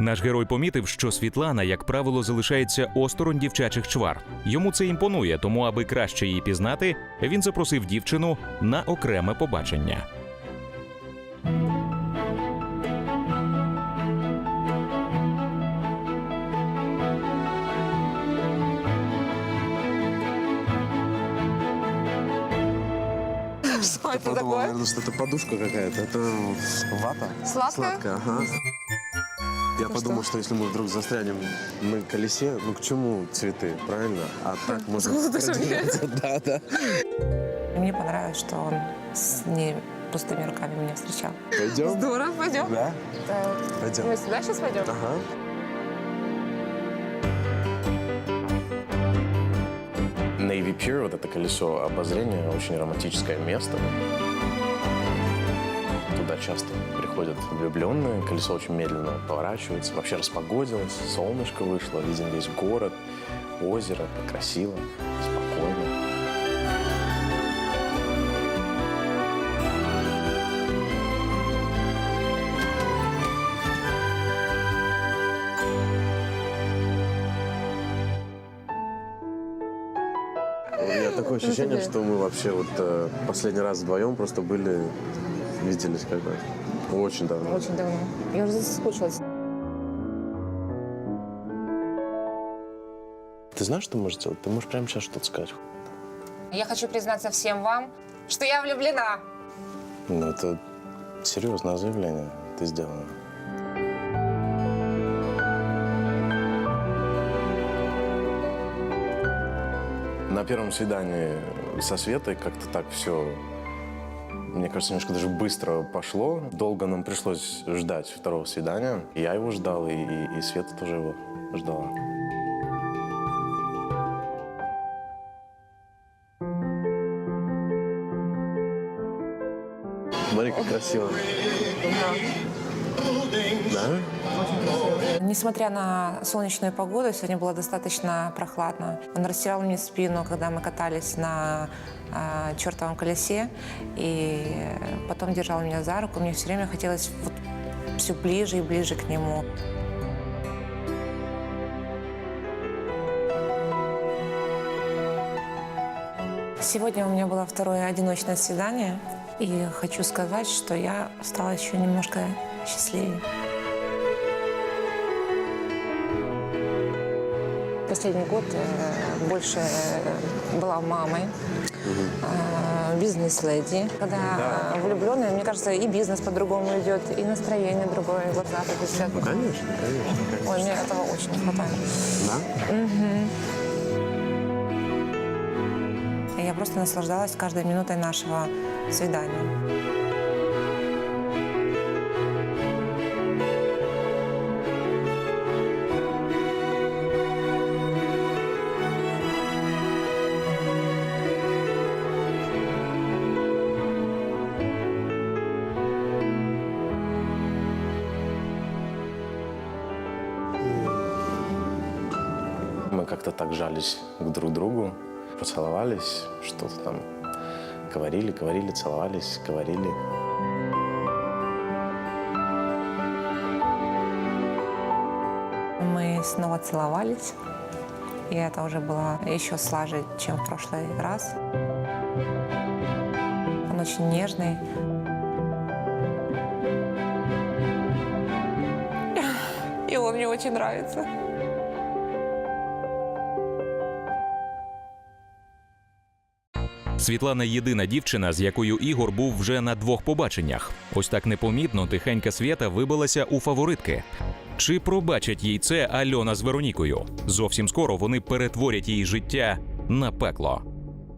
Наш герой помітив, що Світлана, як правило, залишається осторонь дівчачих чвар. Йому це імпонує, тому, аби краще її пізнати, він запросив дівчину на окреме побачення. Что Я это подумал, такое? наверное, что это подушка какая-то. Это вата. Сладкая? Сладкая, ага. Я Ну подумал, что? что если мы вдруг застрянем на колесе, ну к чему цветы, правильно? А так можно... Да, да. Мне понравилось, что он с не пустыми руками меня встречал. Пойдем? Здорово, пойдем. Да? Так. Пойдем. Мы сюда сейчас пойдем? Ага. Navy Pier, вот это колесо обозрения, очень романтическое место. Часто приходят влюбленные, колесо очень медленно поворачивается. Вообще распогодилось, солнышко вышло, виден весь город, озеро, красиво, спокойно. У меня такое ощущение, что мы вообще вот э, последний раз вдвоем просто были, виделись когда Очень давно. Очень давно. Я уже соскучилась. Ты знаешь, что можешь сделать? Ты можешь прямо сейчас что-то сказать. Я хочу признаться всем вам, что я влюблена. Ну, это серьезное заявление ты сделала. На первом свидании со Светой как-то так все, мне кажется, немножко даже быстро пошло. Долго нам пришлось ждать второго свидания. Я его ждал, и, и- и Света тоже его ждала. Смотри, как красиво. Да? Несмотря на солнечную погоду, сегодня было достаточно прохладно. Он растирал мне спину, когда мы катались на а, чертовом колесе, и потом держал меня за руку. Мне все время хотелось вот все ближе и ближе к нему. Сегодня у меня было второе одиночное свидание, и хочу сказать, что я стала еще немножко счастливее. Последний год э, больше э, была мамой, э, бизнес-леди. Когда влюбленная, мне кажется, и бизнес по-другому идет, и настроение другое, и глаза блестят. Ну, конечно, конечно. Ой, мне этого очень не хватает. Да? И Я просто наслаждалась каждой минутой нашего свидания. Мы как-то так жались к друг другу, поцеловались, что-то там говорили, говорили, целовались, говорили. Мы снова целовались, и это уже было еще слаже, чем в прошлый раз. Он очень нежный. И он мне очень нравится. Світлана єдина дівчина, з якою Ігор був вже на двох побаченнях. Ось так непомітно тихенька свята вибилася у фаворитки. Чи пробачать їй це Альона з Веронікою? Зовсім скоро вони перетворять її життя на пекло.